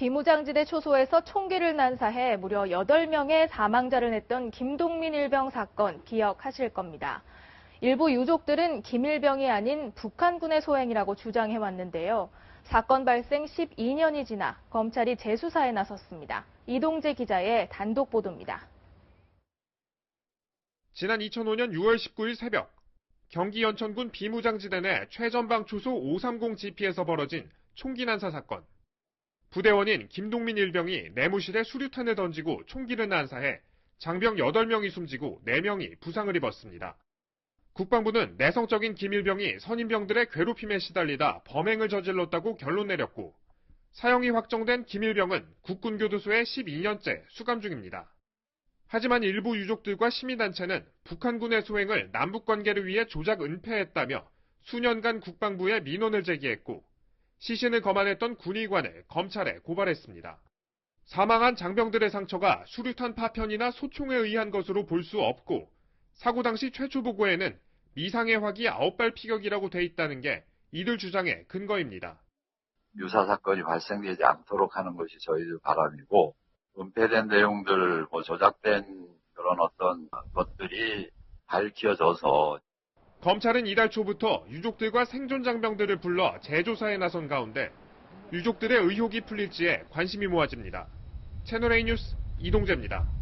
비무장지대 초소에서 총기를 난사해 무려 8명의 사망자를 냈던 김동민 일병 사건 기억하실 겁니다. 일부 유족들은 김일병이 아닌 북한군의 소행이라고 주장해왔는데요. 사건 발생 12년이 지나 검찰이 재수사에 나섰습니다. 이동재 기자의 단독 보도입니다. 지난 2005년 6월 19일 새벽 경기 연천군 비무장지대 내 최전방 초소 530GP에서 벌어진 총기 난사 사건. 부대원인 김동민 일병이 내무실에 수류탄을 던지고 총기를 난사해 장병 8명이 숨지고 4명이 부상을 입었습니다. 국방부는 내성적인 김일병이 선임병들의 괴롭힘에 시달리다 범행을 저질렀다고 결론 내렸고 사형이 확정된 김일병은 국군교도소에 12년째 수감 중입니다. 하지만 일부 유족들과 시민단체는 북한군의 소행을 남북관계를 위해 조작 은폐했다며 수년간 국방부에 민원을 제기했고 시신을 검안했던 군의관을 검찰에 고발했습니다. 사망한 장병들의 상처가 수류탄 파편이나 소총에 의한 것으로 볼 수 없고 사고 당시 최초 보고에는 미상의 화기 9발 피격이라고 돼 있다는 게 이들 주장의 근거입니다. 유사 사건이 발생되지 않도록 하는 것이 저희들 바람이고 은폐된 내용들, 뭐 조작된 그런 어떤 것들이 밝혀져서 검찰은 이달 초부터 유족들과 생존 장병들을 불러 재조사에 나선 가운데 유족들의 의혹이 풀릴지에 관심이 모아집니다. 채널A 뉴스 이동재입니다.